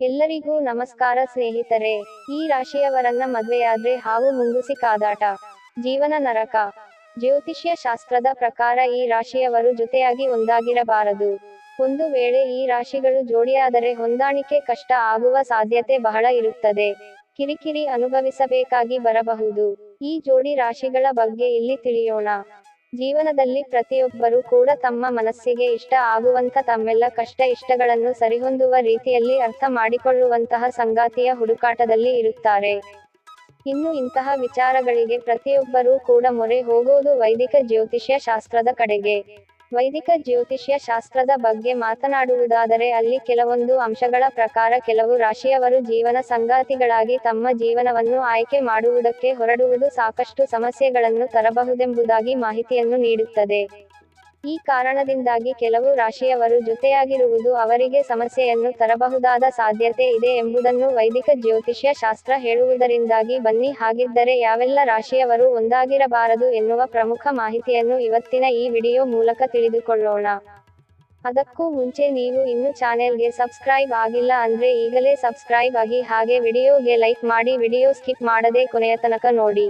ಎಲ್ಲರಿಗೂ ನಮಸ್ಕಾರ ಸ್ನೇಹಿತರೆ. ಈ ರಾಶಿಯವರನ್ನ ಮದ್ವೆಯಾದ್ರೆ ಹಾವು ಮುಂಗುಸಿ ಕಾದಾಟ. ಜೀವನ ನರಕ. ಜ್ಯೋತಿಷ್ಯ ಶಾಸ್ತ್ರದ ಪ್ರಕಾರ ಈ ರಾಶಿಯವರು ಜೊತೆಯಾಗಿ ಒಂದಾಗಿರಬಾರದು. ಒಂದು ವೇಳೆ ಈ ರಾಶಿಗಳು ಜೋಡಿಯಾದರೆ ಹೊಂದಾಣಿಕೆ ಕಷ್ಟ ಆಗುವ ಸಾಧ್ಯತೆ ಬಹಳ ಇರುತ್ತದೆ. ಕಿರಿಕಿರಿ ಅನುಭವಿಸಬೇಕಾಗಿ ಬರಬಹುದು. ಈ ಜೋಡಿ ರಾಶಿಗಳ ಬಗ್ಗೆ ಇಲ್ಲಿ ತಿಳಿಯೋಣ. ಜೀವನದಲ್ಲಿ ಪ್ರತಿಯೊಬ್ಬರೂ ಕೂಡ ತಮ್ಮ ಮನಸ್ಸಿಗೆ ಇಷ್ಟ ಆಗುವಂತ ತಮ್ಮೆಲ್ಲ ಕಷ್ಟ ಇಷ್ಟಗಳನ್ನು ಸರಿಹೊಂದುವ ರೀತಿಯಲ್ಲಿ ಅರ್ಥ ಮಾಡಿಕೊಳ್ಳುವಂತಹ ಸಂಗಾತಿಯ ಹುಡುಕಾಟದಲ್ಲಿ ಇರುತ್ತಾರೆ. ಇನ್ನು ಇಂತಹ ವಿಚಾರಗಳಿಗೆ ಪ್ರತಿಯೊಬ್ಬರೂ ಕೂಡ ಮೊರೆ ಹೋಗುವುದು ವೈದಿಕ ಜ್ಯೋತಿಷ್ಯ ಶಾಸ್ತ್ರದ ಕಡೆಗೆ. ವೈದಿಕ ಜ್ಯೋತಿಷ್ಯ ಶಾಸ್ತ್ರದ ಬಗ್ಗೆ ಮಾತನಾಡುವುದಾದರೆ ಅಲ್ಲಿ ಕೆಲವೊಂದು ಅಂಶಗಳ ಪ್ರಕಾರ ಕೆಲವು ರಾಶಿಯವರು ಜೀವನ ಸಂಗಾತಿಗಳಾಗಿ ತಮ್ಮ ಜೀವನವನ್ನು ಆಯ್ಕೆ ಮಾಡುವುದಕ್ಕೆ ಹೊರಡುವುದು ಸಾಕಷ್ಟು ಸಮಸ್ಯೆಗಳನ್ನು ತರಬಹುದೆಂಬುದಾಗಿ ಮಾಹಿತಿಯನ್ನು ನೀಡುತ್ತದೆ. ಈ ಕಾರಣದಿಂದಾಗಿ ಕೆಲವು ರಾಶಿಯವರು ಜೊತೆಯಾಗಿರುವುದು ಅವರಿಗೆ ಸಮಸ್ಯೆಯನ್ನು ತರಬಹುದಾದ ಸಾಧ್ಯತೆ ಇದೆ ಎಂಬುದನ್ನು ವೈದಿಕ ಜ್ಯೋತಿಷ್ಯ ಶಾಸ್ತ್ರ ಹೇಳುವುದರಿಂದಾಗಿ ಬನ್ನಿ. ಹಾಗಿದ್ದರೆ ಯಾವೆಲ್ಲ ರಾಶಿಯವರು ಒಂದಾಗಿರಬಾರದು ಎನ್ನುವ ಪ್ರಮುಖ ಮಾಹಿತಿಯನ್ನು ಇವತ್ತಿನ ಈ ವಿಡಿಯೋ ಮೂಲಕ ತಿಳಿದುಕೊಳ್ಳೋಣ. ಅದಕ್ಕೂ ಮುಂಚೆ ನೀವು ಇನ್ನು ಚಾನೆಲ್ಗೆ ಸಬ್ಸ್ಕ್ರೈಬ್ ಆಗಿಲ್ಲ ಅಂದ್ರೆ ಈಗಲೇ ಸಬ್ಸ್ಕ್ರೈಬ್ ಆಗಿ. ಹಾಗೆ ವಿಡಿಯೋಗೆ ಲೈಕ್ ಮಾಡಿ, ವಿಡಿಯೋ ಸ್ಕಿಪ್ ಮಾಡದೆ ಕೊನೆಯ ತನಕ ನೋಡಿ.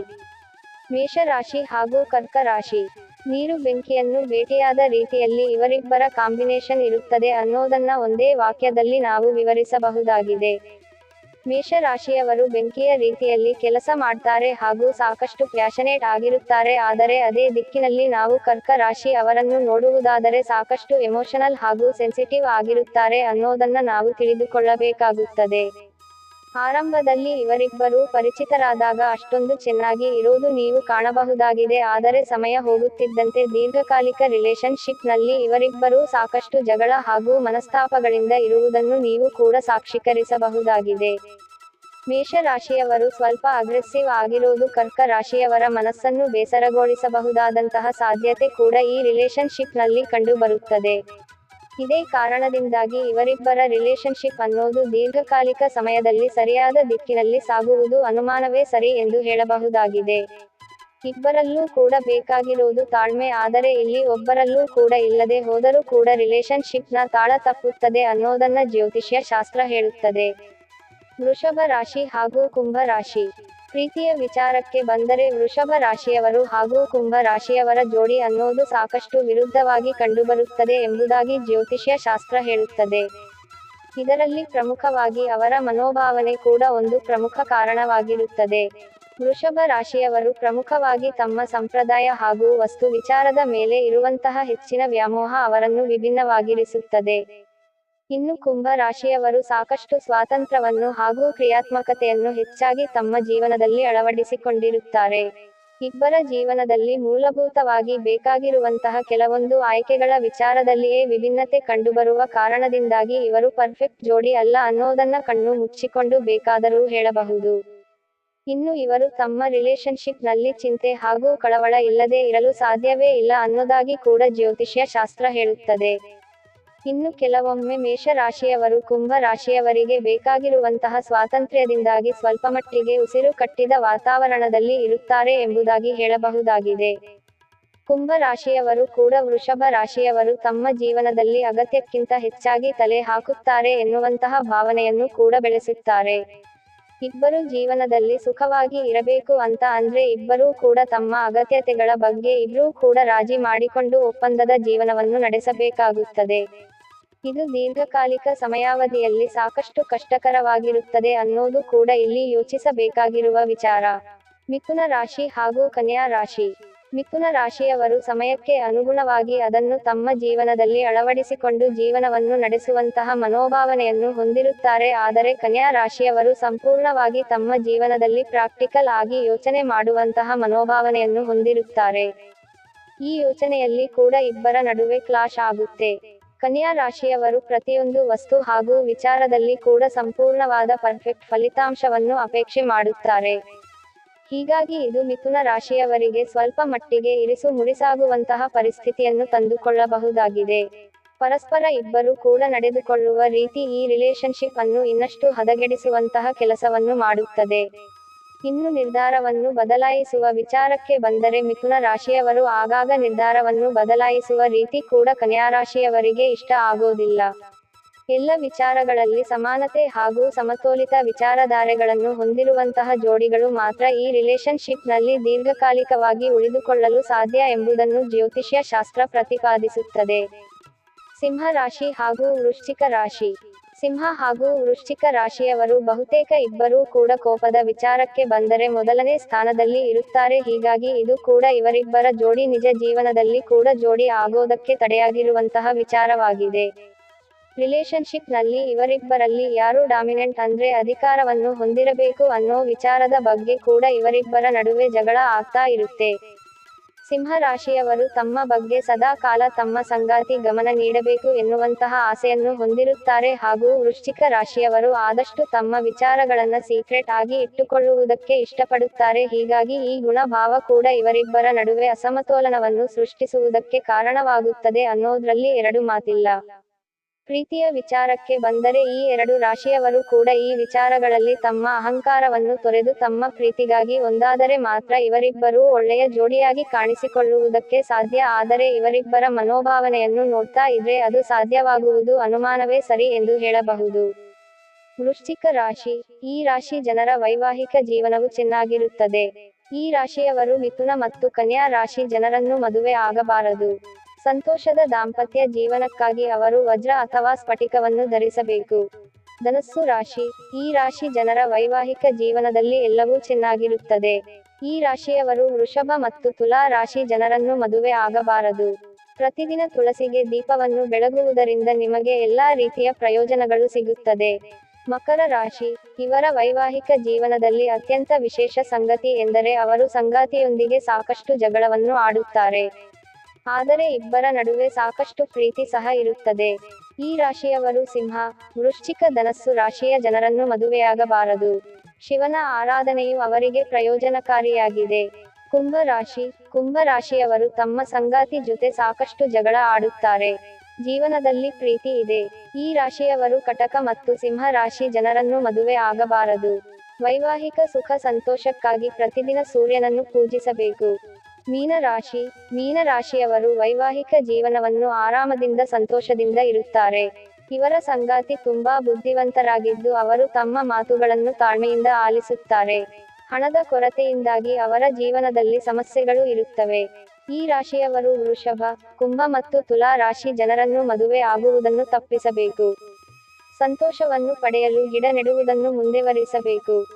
ಮೇಷರಾಶಿ ಹಾಗೂ ಕರ್ಕ ರಾಶಿ. ನೀರು ಬೆಂಕಿಯನ್ನು ಭೇಟಿಯಾದ ರೀತಿಯಲ್ಲಿ ಇವರಿಬ್ಬರ ಕಾಂಬಿನೇಷನ್ ಇರುತ್ತದೆ ಅನ್ನೋದನ್ನ ಒಂದೇ ವಾಕ್ಯದಲ್ಲಿ ನಾವು ವಿವರಿಸಬಹುದಾಗಿದೆ. ಮೇಷರಾಶಿಯವರು ಬೆಂಕಿಯ ರೀತಿಯಲ್ಲಿ ಕೆಲಸ ಮಾಡ್ತಾರೆ ಹಾಗೂ ಸಾಕಷ್ಟು ಪ್ಯಾಷನೇಟ್ ಆಗಿರುತ್ತಾರೆ ಆದರೆ ಅದೇ ದಿಕ್ಕಿನಲ್ಲಿ ನಾವು ಕರ್ಕ ರಾಶಿ ಅವರನ್ನು ನೋಡುವುದಾದರೆ ಸಾಕಷ್ಟು ಎಮೋಷನಲ್ ಹಾಗೂ ಸೆನ್ಸಿಟಿವ್ ಆಗಿರುತ್ತಾರೆ ಅನ್ನೋದನ್ನ ನಾವು ತಿಳಿದುಕೊಳ್ಳಬೇಕಾಗುತ್ತದೆ. ಆರಂಭದಲ್ಲಿ ಇವರಿಬ್ಬರೂ ಪರಿಚಿತರಾದಾಗ ಅಷ್ಟೊಂದು ಚೆನ್ನಾಗಿ ಇರೋದು ನೀವು ಕಾಣಬಹುದಾಗಿದೆ, ಆದರೆ ಸಮಯ ಹೋಗುತ್ತಿದ್ದಂತೆ ದೀರ್ಘಕಾಲಿಕ ರಿಲೇಶನ್ಶಿಪ್ನಲ್ಲಿ ಇವರಿಬ್ಬರೂ ಸಾಕಷ್ಟು ಜಗಳ ಹಾಗೂ ಮನಸ್ತಾಪಗಳಿಂದ ಇರುವುದನ್ನು ನೀವು ಕೂಡ ಸಾಕ್ಷೀಕರಿಸಬಹುದಾಗಿದೆ. ಮೇಷರಾಶಿಯವರು ಸ್ವಲ್ಪ ಅಗ್ರೆಸಿವ್ ಆಗಿರೋದು ಕರ್ಕ ರಾಶಿಯವರ ಮನಸ್ಸನ್ನು ಬೇಸರಗೊಳಿಸಬಹುದಾದಂತಹ ಸಾಧ್ಯತೆ ಕೂಡ ಈ ರಿಲೇಶನ್ಶಿಪ್ನಲ್ಲಿ ಕಂಡುಬರುತ್ತದೆ. ಇದೇ ಕಾರಣದಿಂದಾಗಿ ಇವರಿಬ್ಬರ ರಿಲೇಶನ್ಶಿಪ್ ಅನ್ನೋದು ದೀರ್ಘಕಾಲಿಕ ಸಮಯದಲ್ಲಿ ಸರಿಯಾದ ದಿಕ್ಕಿನಲ್ಲಿ ಸಾಗುವುದು ಅನುಮಾನವೇ ಸರಿ ಎಂದು ಹೇಳಬಹುದಾಗಿದೆ. ಇಬ್ಬರಲ್ಲೂ ಕೂಡ ಬೇಕಾಗಿರುವುದು ತಾಳ್ಮೆ, ಆದರೆ ಇಲ್ಲಿ ಒಬ್ಬರಲ್ಲೂ ಕೂಡ ಇಲ್ಲದೆ ಹೋದರೂ ಕೂಡ ರಿಲೇಶನ್ಶಿಪ್ನ ತಾಳ ತಪ್ಪುತ್ತದೆ ಅನ್ನೋದನ್ನ ಜ್ಯೋತಿಷ್ಯ ಶಾಸ್ತ್ರ ಹೇಳುತ್ತದೆ. ವೃಷಭ ರಾಶಿ ಹಾಗೂ ಕುಂಭ ರಾಶಿ. ಪ್ರೀತಿಯ ವಿಚಾರಕ್ಕೆ ಬಂದರೆ ವೃಷಭ ರಾಶಿಯವರು ಹಾಗೂ ಕುಂಭ ರಾಶಿಯವರ ಜೋಡಿ ಅನ್ನೋದು ಸಾಕಷ್ಟು ವಿರುದ್ಧವಾಗಿ ಕಂಡುಬರುತ್ತದೆ ಎಂಬುದಾಗಿ ಜ್ಯೋತಿಷ್ಯ ಶಾಸ್ತ್ರ ಹೇಳುತ್ತದೆ. ಇದರಲ್ಲಿ ಪ್ರಮುಖವಾಗಿ ಅವರ ಮನೋಭಾವನೆ ಕೂಡ ಒಂದು ಪ್ರಮುಖ ಕಾರಣವಾಗಿರುತ್ತದೆ. ವೃಷಭ ರಾಶಿಯವರು ಪ್ರಮುಖವಾಗಿ ತಮ್ಮ ಸಂಪ್ರದಾಯ ಹಾಗೂ ವಸ್ತು ವಿಚಾರದ ಮೇಲೆ ಇರುವಂತಹ ಹೆಚ್ಚಿನ ವ್ಯಾಮೋಹ ಅವರನ್ನು ವಿಭಿನ್ನವಾಗಿರಿಸುತ್ತದೆ. ಇನ್ನು ಕುಂಭ ರಾಶಿಯವರು ಸಾಕಷ್ಟು ಸ್ವಾತಂತ್ರ್ಯವನ್ನು ಹಾಗೂ ಕ್ರಿಯಾತ್ಮಕತೆಯನ್ನು ಹೆಚ್ಚಾಗಿ ತಮ್ಮ ಜೀವನದಲ್ಲಿ ಅಳವಡಿಸಿಕೊಂಡಿರುತ್ತಾರೆ. ಇಬ್ಬರ ಜೀವನದಲ್ಲಿ ಮೂಲಭೂತವಾಗಿ ಬೇಕಾಗಿರುವಂತಹ ಕೆಲವೊಂದು ಆಯ್ಕೆಗಳ ವಿಚಾರದಲ್ಲಿಯೇ ವಿಭಿನ್ನತೆ ಕಂಡುಬರುವ ಕಾರಣದಿಂದಾಗಿ ಇವರು ಪರ್ಫೆಕ್ಟ್ ಜೋಡಿ ಅಲ್ಲ ಅನ್ನೋದನ್ನ ಕಣ್ಣು ಮುಚ್ಚಿಕೊಂಡು ಬೇಕಾದರೂ ಹೇಳಬಹುದು. ಇನ್ನು ಇವರು ತಮ್ಮ ರಿಲೇಶನ್ಶಿಪ್ನಲ್ಲಿ ಚಿಂತೆ ಹಾಗೂ ಕಳವಳ ಇಲ್ಲದೆ ಇರಲು ಸಾಧ್ಯವೇ ಇಲ್ಲ ಅನ್ನೋದಾಗಿ ಕೂಡ ಜ್ಯೋತಿಷ್ಯ ಶಾಸ್ತ್ರ ಹೇಳುತ್ತದೆ. ಇನ್ನು ಕೆಲವೊಮ್ಮೆ ಮೇಷರಾಶಿಯವರು ಕುಂಭ ರಾಶಿಯವರಿಗೆ ಬೇಕಾಗಿರುವಂತಹ ಸ್ವಾತಂತ್ರ್ಯದಿಂದಾಗಿ ಸ್ವಲ್ಪಮಟ್ಟಿಗೆ ಉಸಿರು ಕಟ್ಟಿದ ವಾತಾವರಣದಲ್ಲಿ ಇರುತ್ತಾರೆ ಎಂಬುದಾಗಿ ಹೇಳಬಹುದಾಗಿದೆ. ಕುಂಭ ರಾಶಿಯವರು ಕೂಡ ವೃಷಭ ರಾಶಿಯವರು ತಮ್ಮ ಜೀವನದಲ್ಲಿ ಅಗತ್ಯಕ್ಕಿಂತ ಹೆಚ್ಚಾಗಿ ತಲೆ ಹಾಕುತ್ತಾರೆ ಎನ್ನುವಂತಹ ಭಾವನೆಯನ್ನು ಕೂಡ ಬೆಳೆಸುತ್ತಾರೆ. ಇಬ್ಬರು ಜೀವನದಲ್ಲಿ ಸುಖವಾಗಿ ಇರಬೇಕು ಅಂತ ಅಂದ್ರೆ ಇಬ್ಬರೂ ಕೂಡ ತಮ್ಮ ಅಗತ್ಯತೆಗಳ ಬಗ್ಗೆ ಇಬ್ಬರೂ ಕೂಡ ರಾಜಿ ಮಾಡಿಕೊಂಡು ಒಪ್ಪಂದದ ಜೀವನವನ್ನು ನಡೆಸಬೇಕಾಗುತ್ತದೆ. ಇದು ದೀರ್ಘಕಾಲಿಕ ಸಮಯಾವಧಿಯಲ್ಲಿ ಸಾಕಷ್ಟು ಕಷ್ಟಕರವಾಗಿರುತ್ತದೆ ಅನ್ನೋದು ಕೂಡ ಇಲ್ಲಿ ಯೋಚಿಸಬೇಕಾಗಿರುವ ವಿಚಾರ. ಮಿಥುನ ರಾಶಿ ಹಾಗೂ ಕನ್ಯಾ ರಾಶಿ. ಮಿಥುನ ರಾಶಿಯವರು ಸಮಯಕ್ಕೆ ಅನುಗುಣವಾಗಿ ಅದನ್ನು ತಮ್ಮ ಜೀವನದಲ್ಲಿ ಅಳವಡಿಸಿಕೊಂಡು ಜೀವನವನ್ನು ನಡೆಸುವಂತಹ ಮನೋಭಾವನೆಯನ್ನು ಹೊಂದಿರುತ್ತಾರೆ. ಆದರೆ ಕನ್ಯಾ ರಾಶಿಯವರು ಸಂಪೂರ್ಣವಾಗಿ ತಮ್ಮ ಜೀವನದಲ್ಲಿ ಪ್ರಾಕ್ಟಿಕಲ್ ಆಗಿ ಯೋಚನೆ ಮಾಡುವಂತಹ ಮನೋಭಾವನೆಯನ್ನು ಹೊಂದಿರುತ್ತಾರೆ. ಈ ಯೋಚನೆಯಲ್ಲಿ ಕೂಡ ಇಬ್ಬರ ನಡುವೆ ಕ್ಲಾಶ್ ಆಗುತ್ತೆ. ಕನ್ಯಾ ರಾಶಿಯವರು ಪ್ರತಿಯೊಂದು ವಸ್ತು ಹಾಗೂ ವಿಚಾರದಲ್ಲಿ ಕೂಡ ಸಂಪೂರ್ಣವಾದ ಪರ್ಫೆಕ್ಟ್ ಫಲಿತಾಂಶವನ್ನು ಅಪೇಕ್ಷೆ ಮಾಡುತ್ತಾರೆ. ಹೀಗಾಗಿ ಇದು ಮಿಥುನ ರಾಶಿಯವರಿಗೆ ಸ್ವಲ್ಪ ಮಟ್ಟಿಗೆ ಇರಿಸು ಮುರಿಸಾಗುವಂತಹ ಪರಿಸ್ಥಿತಿಯನ್ನು ತಂದುಕೊಳ್ಳಬಹುದಾಗಿದೆ. ಪರಸ್ಪರ ಇಬ್ಬರು ಕೂಡ ನಡೆದುಕೊಳ್ಳುವ ರೀತಿ ಈ ರಿಲೇಶನ್ಶಿಪ್ ಅನ್ನು ಇನ್ನಷ್ಟು ಹದಗೆಡಿಸುವಂತಹ ಕೆಲಸವನ್ನು ಮಾಡುತ್ತದೆ. ಇನ್ನು ನಿರ್ಧಾರವನ್ನು ಬದಲಾಯಿಸುವ ವಿಚಾರಕ್ಕೆ ಬಂದರೆ ಮಿಥುನ ರಾಶಿಯವರು ಆಗಾಗ ನಿರ್ಧಾರವನ್ನು ಬದಲಾಯಿಸುವ ರೀತಿ ಕೂಡ ಕನ್ಯಾ ರಾಶಿಯವರಿಗೆ ಇಷ್ಟ ಆಗೋದಿಲ್ಲ. ಎಲ್ಲ ವಿಚಾರಗಳಲ್ಲಿ ಸಮಾನತೆ ಹಾಗೂ ಸಮತೋಲಿತ ವಿಚಾರಧಾರೆಗಳನ್ನು ಹೊಂದಿರುವಂತಹ ಜೋಡಿಗಳು ಮಾತ್ರ ಈ ರಿಲೇಶನ್ಶಿಪ್ನಲ್ಲಿ ದೀರ್ಘಕಾಲಿಕವಾಗಿ ಉಳಿದುಕೊಳ್ಳಲು ಸಾಧ್ಯ ಎಂಬುದನ್ನು ಜ್ಯೋತಿಷ್ಯ ಶಾಸ್ತ್ರ ಪ್ರತಿಪಾದಿಸುತ್ತದೆ. ಸಿಂಹ ರಾಶಿ ಹಾಗೂ ವೃಶ್ಚಿಕ ರಾಶಿ. ಸಿಂಹ ಹಾಗೂ ವೃಶ್ಚಿಕ ರಾಶಿಯವರು ಬಹುತೇಕ ಇಬ್ಬರೂ ಕೂಡ ಕೋಪದ ವಿಚಾರಕ್ಕೆ ಬಂದರೆ ಮೊದಲನೇ ಸ್ಥಾನದಲ್ಲಿ ಇರುತ್ತಾರೆ. ಹೀಗಾಗಿ ಇದು ಕೂಡ ಇವರಿಬ್ಬರ ಜೋಡಿ ನಿಜ ಜೀವನದಲ್ಲಿ ಕೂಡ ಜೋಡಿ ಆಗೋದಕ್ಕೆ ತಡೆಯಾಗಿರುವಂತಹ ವಿಚಾರವಾಗಿದೆ. ರಿಲೇಶನ್ಶಿಪ್ನಲ್ಲಿ ಇವರಿಬ್ಬರಲ್ಲಿ ಯಾರು ಡಾಮಿನೆಂಟ್ ಅಂದ್ರೆ ಅಧಿಕಾರವನ್ನು ಹೊಂದಿರಬೇಕು ಅನ್ನೋ ವಿಚಾರದ ಬಗ್ಗೆ ಕೂಡ ಇವರಿಬ್ಬರ ನಡುವೆ ಜಗಳ ಆಗ್ತಾ ಇರುತ್ತೆ. ಸಿಂಹ ರಾಶಿಯವರು ತಮ್ಮ ಬಗ್ಗೆ ಸದಾ ಕಾಲ ತಮ್ಮ ಸಂಗಾತಿ ಗಮನ ನೀಡಬೇಕು ಎನ್ನುವಂತಹ ಆಸೆಯನ್ನು ಹೊಂದಿರುತ್ತಾರೆ ಹಾಗೂ ವೃಶ್ಚಿಕ ರಾಶಿಯವರು ಆದಷ್ಟು ತಮ್ಮ ವಿಚಾರಗಳನ್ನ ಸೀಕ್ರೆಟ್ ಆಗಿ ಇಟ್ಟುಕೊಳ್ಳುವುದಕ್ಕೆ ಇಷ್ಟಪಡುತ್ತಾರೆ. ಹೀಗಾಗಿ ಈ ಗುಣಭಾವ ಕೂಡ ಇವರಿಬ್ಬರ ನಡುವೆ ಅಸಮತೋಲನವನ್ನು ಸೃಷ್ಟಿಸುವುದಕ್ಕೆ ಕಾರಣವಾಗುತ್ತದೆ ಅನ್ನೋದ್ರಲ್ಲಿ ಎರಡು ಮಾತಿಲ್ಲ. ಪ್ರೀತಿಯ ವಿಚಾರಕ್ಕೆ ಬಂದರೆ ಈ ಎರಡು ರಾಶಿಯವರು ಕೂಡ ಈ ವಿಚಾರಗಳಲ್ಲಿ ತಮ್ಮ ಅಹಂಕಾರವನ್ನು ತೊರೆದು ತಮ್ಮ ಪ್ರೀತಿಗಾಗಿ ಒಂದಾದರೆ ಮಾತ್ರ ಇವರಿಬ್ಬರೂ ಒಳ್ಳೆಯ ಜೋಡಿಯಾಗಿ ಕಾಣಿಸಿಕೊಳ್ಳುವುದಕ್ಕೆ ಸಾಧ್ಯ. ಆದರೆ ಇವರಿಬ್ಬರ ಮನೋಭಾವನೆಯನ್ನು ನೋಡ್ತಾ ಇದ್ರೆ ಅದು ಸಾಧ್ಯವಾಗುವುದು ಅನುಮಾನವೇ ಸರಿ ಎಂದು ಹೇಳಬಹುದು. ವೃಶ್ಚಿಕ ರಾಶಿ, ಈ ರಾಶಿ ಜನರ ವೈವಾಹಿಕ ಜೀವನವು ಚೆನ್ನಾಗಿರುತ್ತದೆ. ಈ ರಾಶಿಯವರು ಮಿಥುನ ಮತ್ತು ಕನ್ಯಾ ರಾಶಿ ಜನರನ್ನು ಮದುವೆ ಆಗಬಾರದು. ಸಂತೋಷದ ದಾಂಪತ್ಯ ಜೀವನಕ್ಕಾಗಿ ಅವರು ವಜ್ರ ಅಥವಾ ಸ್ಫಟಿಕವನ್ನು ಧರಿಸಬೇಕು. ಧನಸ್ಸು ರಾಶಿ. ಈ ರಾಶಿ ಜನರ ವೈವಾಹಿಕ ಜೀವನದಲ್ಲಿ ಎಲ್ಲವೂ ಚೆನ್ನಾಗಿರುತ್ತದೆ. ಈ ರಾಶಿಯವರು ವೃಷಭ ಮತ್ತು ತುಲಾ ರಾಶಿ ಜನರನ್ನು ಮದುವೆ ಆಗಬಾರದು. ಪ್ರತಿದಿನ ತುಳಸಿಗೆ ದೀಪವನ್ನು ಬೆಳಗುವುದರಿಂದ ನಿಮಗೆ ಎಲ್ಲಾ ರೀತಿಯ ಪ್ರಯೋಜನಗಳು ಸಿಗುತ್ತದೆ. ಮಕರ ರಾಶಿ. ಇವರ ವೈವಾಹಿಕ ಜೀವನದಲ್ಲಿ ಅತ್ಯಂತ ವಿಶೇಷ ಸಂಗತಿ ಎಂದರೆ ಅವರು ಸಂಗಾತಿಯೊಂದಿಗೆ ಸಾಕಷ್ಟು ಜಗಳವನ್ನು ಆಡುತ್ತಾರೆ. ಆದರೆ ಇಬ್ಬರ ನಡುವೆ ಸಾಕಷ್ಟು ಪ್ರೀತಿ ಸಹ ಇರುತ್ತದೆ. ಈ ರಾಶಿಯವರು ಸಿಂಹ, ವೃಶ್ಚಿಕ ಧನಸ್ಸು ರಾಶಿಯ ಜನರನ್ನು ಮದುವೆಯಾಗಬಾರದು. ಶಿವನ ಆರಾಧನೆಯು ಅವರಿಗೆ ಪ್ರಯೋಜನಕಾರಿಯಾಗಿದೆ. ಕುಂಭ ರಾಶಿ, ಕುಂಭ ರಾಶಿಯವರು ತಮ್ಮ ಸಂಗಾತಿ ಜೊತೆ ಸಾಕಷ್ಟು ಜಗಳ ಆಡುತ್ತಾರೆ. ಜೀವನದಲ್ಲಿ ಪ್ರೀತಿ ಇದೆ. ಈ ರಾಶಿಯವರು ಕಟಕ ಮತ್ತು ಸಿಂಹ ರಾಶಿ ಜನರನ್ನು ಮದುವೆ ಆಗಬಾರದು. ವೈವಾಹಿಕ ಸುಖ ಸಂತೋಷಕ್ಕಾಗಿ ಪ್ರತಿದಿನ ಸೂರ್ಯನನ್ನು ಪೂಜಿಸಬೇಕು. ಮೀನ ರಾಶಿ ಮೀನ ರಾಶಿಯವರು ವೈವಾಹಿಕ ಜೀವನವನ್ನು ಆರಾಮದಿಂದ ಸಂತೋಷದಿಂದ ಇರುತ್ತಾರೆ. ಇವರ ಸಂಗಾತಿ ತುಂಬಾ ಬುದ್ಧಿವಂತರಾಗಿದ್ದು ಅವರು ತಮ್ಮ ಮಾತುಗಳನ್ನು ತಾಳ್ಮೆಯಿಂದ ಆಲಿಸುತ್ತಾರೆ. ಹಣದ ಕೊರತೆಯಿಂದಾಗಿ ಅವರ ಜೀವನದಲ್ಲಿ ಸಮಸ್ಯೆಗಳು ಇರುತ್ತವೆ. ಈ ರಾಶಿಯವರು ವೃಷಭ, ಕುಂಭ ಮತ್ತು ತುಲಾ ರಾಶಿ ಜನರನ್ನು ಮದುವೆ ಆಗುವುದನ್ನು ತಪ್ಪಿಸಬೇಕು. ಸಂತೋಷವನ್ನು ಪಡೆಯಲು ಗಿಡ ನೆಡುವುದನ್ನು ಮುಂದುವರಿಸಬೇಕು.